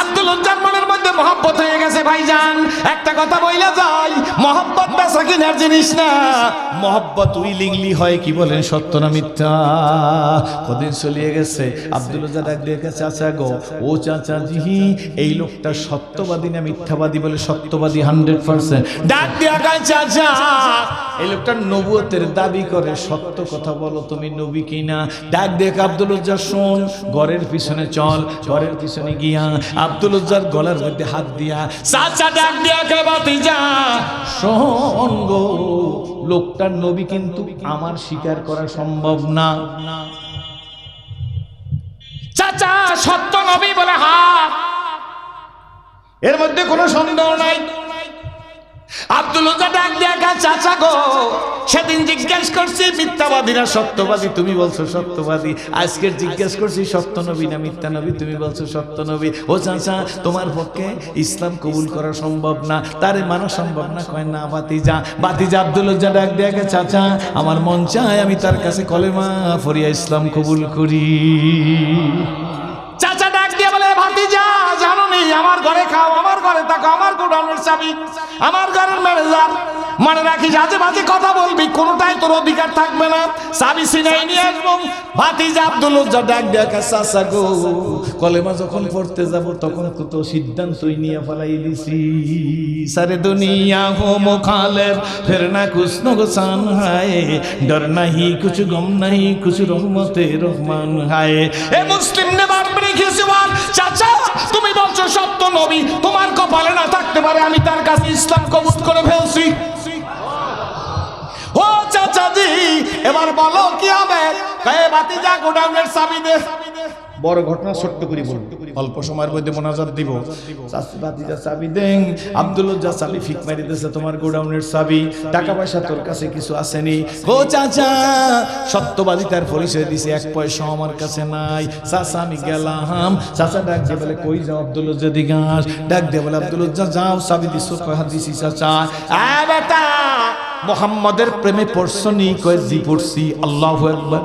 আব্দুল মনের মধ্যে মহব্বত হয়ে গেছে ভাইজান। একটা কথা বইলা যাই, মহব্বত বেচা কিনার জিনিস না। মহব্বত উইলিংলি হয় কি বলেন, সত্য না মিথ্যা? কদিন চলিয়ে গেছে, আব্দুল ডাক দিয়ে চাচা গো, ও চাচা জি এই লোকটা সত্যবাদী না মিথ্যাবাদী বলে সত্যবাদী হান্ড্রেড পার্সেন্ট ডাক দিয়া চাচা এই লোকটা নবুয়তের দাবি করে, সত্য কথা বলো তুমি নবী কিনা? ডাক দেখ আব্দুল উজ্জার শোন, ঘরের পিছনে চল, ঘরের পিছনে গিয়া আব্দুল উজ্জার গলার মধ্যে হাত দিয়া, চাচা ডাক দিয়া কে বাতি যা শোন গো লোকটার নবী কিন্তু আমার স্বীকার করা সম্ভব না। চাচা, সত্য নবী বলে হা। এর মধ্যে কোনো সন্দেহ নাই। আব্দুল চাচা গো, সেদিন জিজ্ঞেস সত্যবাদী, তুমি বলছো সত্যবাদী। জিজ্ঞেস করছি নবী না মিথ্যা নবী, তুমি বলছো সত্য নবী। ও চাচা, তোমার পক্ষে ইসলাম কবুল করা সম্ভব না। তারে মানা সম্ভব না। কয়, না বাতিজা বাতিজা আব্দুল ডাক গে, চাচা, আমার মন চায় আমি তার কাছে কলেমা ফরিয়া ইসলাম কবুল করি। আমার ঘরে খাও, আমার ঘরে থাকো, আমার গোডাউনের চাবি আমার ঘরের ম্যানেজার। মনে রাখিস আজে বাজে কথা বলবি, কোনোটাই তোর অধিকার থাকবে না। চাবি সিনাই নিয়ে আসব। ভাতিজা আব্দুল ডাক কে, চাচা গো, কলেমা যখন পড়তে যাব, তখন তো সিদ্ধান্তই নিয়ে ফেলাই দিছি সারে দুনিয়া হো মুখালের, ফের না কুছ নকসান হায়। ডর নাহি, কুছ গম নাহি, কুছ রহমতে রহমান হায়। এ মুসলিম নে বাপ রেখেছে বল, চাচা সত্য নবী, তোমার কপালে না থাকতে পারে, আমি তার কাছে ইসলাম কবুল করে ফেলছি। ও চাচাজি, এবার বলো কি হবে? কয়ে বাতি গোডাউনের চাবি দে বড় ঘটনা ছোট্ট করে বলব। অল্প সময়ের মধ্যে মোনাজাত দিব। চাচি বাতিজা চাবি দেন, আব্দুল্লাহ চাবি ফিক মারি দিয়েছে তোমার গোডাউনের চাবি। টাকা পয়সা তোর কাছে কিছু আসেনি। ও চাচা, সত্যবাদী তার পরিচয় দিছে, এক পয়সা আমার কাছে নাই। চাচা, আমি গেলাম। চাচা ডাক দিয়ে বলে, কই যাও আব্দুল্লাহ যদি গাছ ডাক দিয়ে বলে, আব্দুল্লাহ যাও, চাবি দিছ, কয় হাত দিছি চাচা? আ বেটা, মোহাম্মদের প্রেমে পড়ছনি কয়, জি, পড়ছি, আল্লাহু আকবার।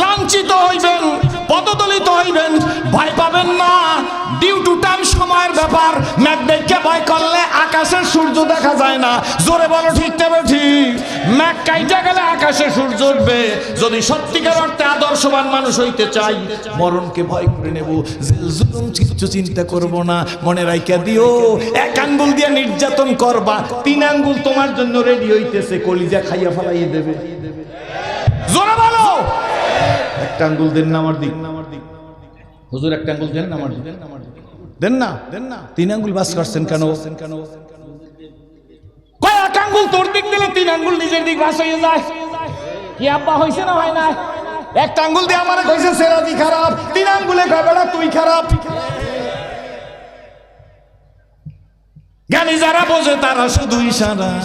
লাঞ্ছিত হইবেন, পদদলিত হইবেন, ভয় পাবেন না। ডিউ টু টাইম সময়ের ব্যাপার দেখে ভয় করলে আকাশের সূর্য দেখা যায় না। জোরে বলো, ঠিক তবে ঠিক। ম্যাক কাইটা গেলে আকাশে সূর্য উঠবে। যদি সত্যিকার অর্থে আদর্শবান মানুষ হইতে চাই, মরণকে ভয় করে নেব। জুলুম কিচ্ছু চিন্তা করব না। মনে রাইকা দিও, এক আঙ্গুল দিয়ে নির্যাতন করবা। তিন আঙ্গুল তোমার জন্য রেডি হইতেছে, কলিজা খাইয়া ফেলাইয়ে দেবে। জোরে বলো একটা আঙ্গুল দেন না আমার দিক। হুজুর, একটা আঙ্গুল দেন না আমার দিক। দেন না। দেন না তিন আঙ্গুল বাস করছেন কেন? কেন কয়েক আঙ্গুল তোর দিক দিলে তিন আঙ্গুল নিজের দিক বাস হয়ে যায়। কি আব্বা, হইছে না হয় না একটা আঙ্গুল দিয়ে আমার, কইছে সেরাজি খারাপ। তিন আঙ্গুলে কয়, বেটা, তুই খারাপ। জ্ঞানী যারা বোঝে তারা শুধু ইশারায়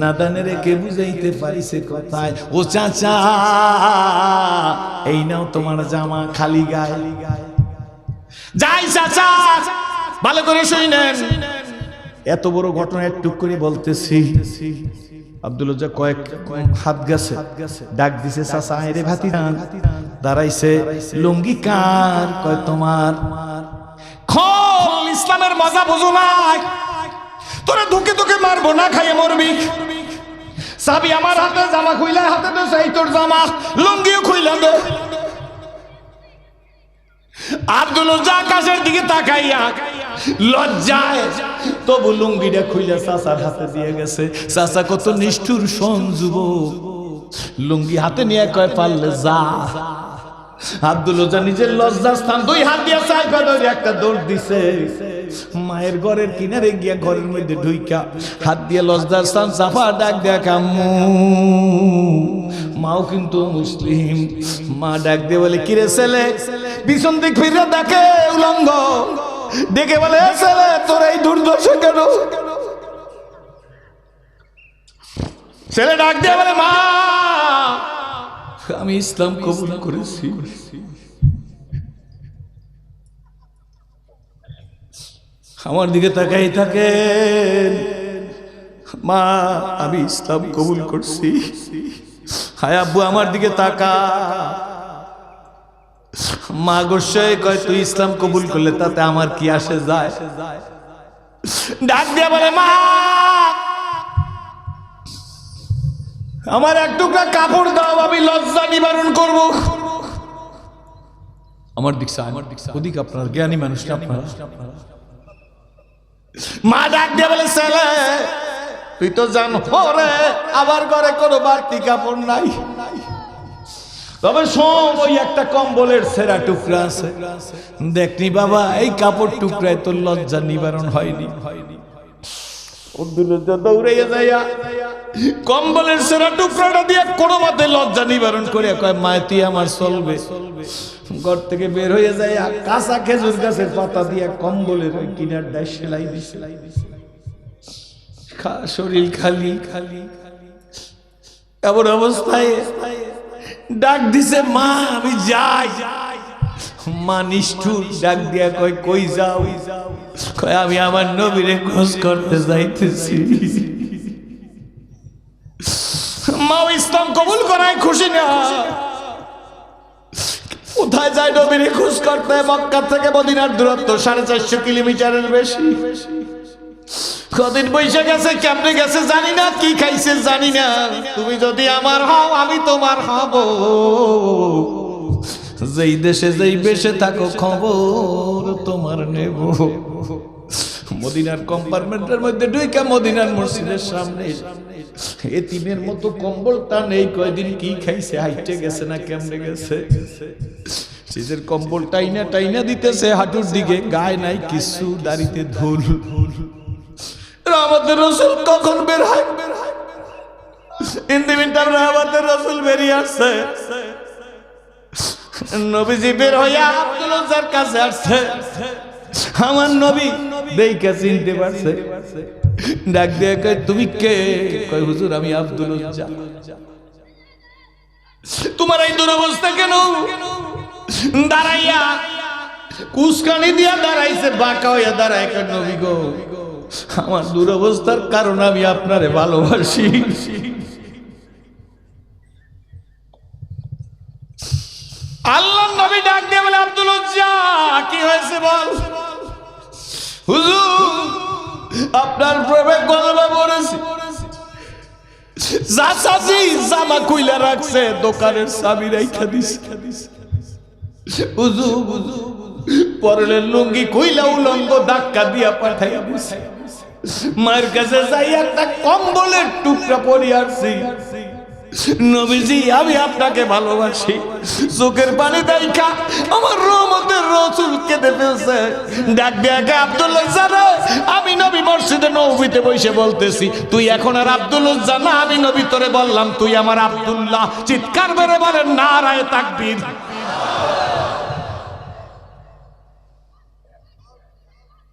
নাদানে কে বুঝাইতে পারিছে কথায়, ও চাচা, এই নাও তোমার জামা খালি গায়ে। যাই চাচা, ভালো করে শুনেন। এত বড় ঘটনা একটু করে বলতেছি। আব্দুল কয়েক হাত গেছে, ডাক দিছে, চাচা রে ভাতি দাঁড়াইছে, লুঙ্গি কার? কয়, তোমার। খল, ইসলামের মজা বুঝো নাই তোরে ধুকে ধুকে মারবো, না খাইয়ে মরবি। সাবি, আমার হাতে জামা খুইলা হাতে তো সেই তোর জামা। লুঙ্গিও খুইলা দে। আব্দুল আকাশের দিকে তাকাইয়া লজ্জায় তবু লুঙ্গিটা খুইলা চাচার হাতে দিয়ে গেছে। চাচা কত নিষ্ঠুর সঞ্জুব লুঙ্গি হাতে নিয়ে কয়, পারলে যা। আব্দুল নিজের লজ্জার স্থান, দুই হাত দিয়ে সাইফা ধরে একটা দৌড় দিছে। মায়ের ঘরের কিনারে গিয়া ঘরের মধ্যে ঢুইকা, হাত দিয়ে লজ্জার স্থান সাফা ডাক দেয়া, কাম্মু। মাও কিন্তু মুসলিম। মা ডাক দিয়ে বলে, কিরে ছেলে, পিছন দিক ফিরে দেখে উলঙ্গ। ডেকে বলে, "এ ছেলে, তোর এই দুর্দশা কেন? ছেলে ডাক দিয়ে বলে, মা আমি ইসলাম কবুল করেছি। আমার দিকে তাকাই থাকেন। মা আমি ইসলাম কবুল করছি। হায় আব্বু আমার দিকে তাকা। মা গোসাই কয় তুই ইসলাম কবুল করলে তাতে আমার কি আসে যায়? ডাক দিয়ে বলে মা আমার এক টুকরা কাপড় দাও আমি লজ্জা নিবারণ করব। আমার দিক আমার দিক ওদিক আপনার জ্ঞানী মানুষ আপনারা। মা ডাক দিয়ে বলে ছেলে তুই তো জানো রে আবার ঘরে কোনো বাড়তি কাপড় নাই। তবে সব ওই একটা কম্বলের সেরা টুকরা আছে। দেখনি বাবা এই কাপড় টুকরায় তোর লজ্জা নিবারণ হয়নি হয়নি। যাইয়া কম্বলের সেরা টুকরাটা দিয়ে কোনো মতে লজ্জা নিবারণ করে কয় মায় তুই আমার চলবে। ঘর থেকে বের হয়ে যায় কাঁচা খেজুর গাছের পাতা দিয়ে কম্বলের ওই কিনার ডাই সেলাই সেলাই শরীর খালি খালি। এমন অবস্থায় ডাক দিছে, মা, আমি যাই। মা নিষ্ঠুর, ডাক দিয়া কয়, কই যাও? কয়, আমি আমার নবীরে খোঁজ করতে যাইতেছি। মা ইসলাম কবুল করায় খুশি না। কোথায় যায় নবীরে খোঁজ করতে? মক্কা থেকে মদিনার দূরত্ব সাড়ে চারশো কিলোমিটারের বেশি। কদিন বৈশাখ গেছে, কেমনে গেছে জানি না, কি খাইছে জানি না। তুমি যদি আমার হও, আমি তোমার হব। যেই দেশে যেই বেশে থাকো খবর তোমার নেব। মদিনার কম্পার্টমেন্টের মধ্যে ঢুইকা মদিনার মসজিদের সামনে। এতিমের মতো কম্বলটা নেই কয়দিন কি খাইছে হাইটে গেছে না কেমনে গেছে? শীতের কম্বল টাইনা টাইনা দিতেছে হাঁটুর দিকে গায়ে নাই কিছু দাড়িতে ধুল। আমাদের রসুল কখন বের হয়? ইন্দিমিন্টার আমাদের রসুল বেরিয়ে আসছে। নবীজি বের হইয়া কাছে আসছে। আমার নবী দেইকা চিনতে পারছে। ডাক দিয়ে কয়, তুমি কে? কয়, হুজুর, আমি আব্দুল তোমার এই দুরবস্থা কেন? দাঁড়াইয়া কুসকানি দিয়া দাঁড়াইছে, বাঁকা হইয়া দাঁড়ায় নবী গো, আমার দুরবস্থার কারণ আমি আপনারে ভালোবাসি। আল্লাহ নবী ডাক দিয়ে বলে, আব্দুল উজ্জা কি হয়েছে বল? হুজুর, আপনার গলবা পড়েছি। চাচি জামা কইলা রাখছে, দোকানের চাবি রাইখা দিস হুজুর পরলের লুঙ্গি কইলা উলঙ্গ ধাক্কা দিয়া পাঠাইয়া দিছে। মায়ের কাছে যাই একটা কম্বলের টুকরা পরে আসছি নবীজি, আমি আপনাকে ভালোবাসি। চোখের পানি দেখা, আমার রহমতের রসুল কেঁদে ফেলছে। ডাক দেখে আব্দুল্লাহ আমি নবী মসজিদে নবীতে বসে বলতেছি, তুই এখন আর আব্দুল্লাহ জানা আমি নবী তোরে বললাম, তুই আমার আব্দুল্লাহ। চিৎকার বেড়ে বলেন না রায় তাকবীর।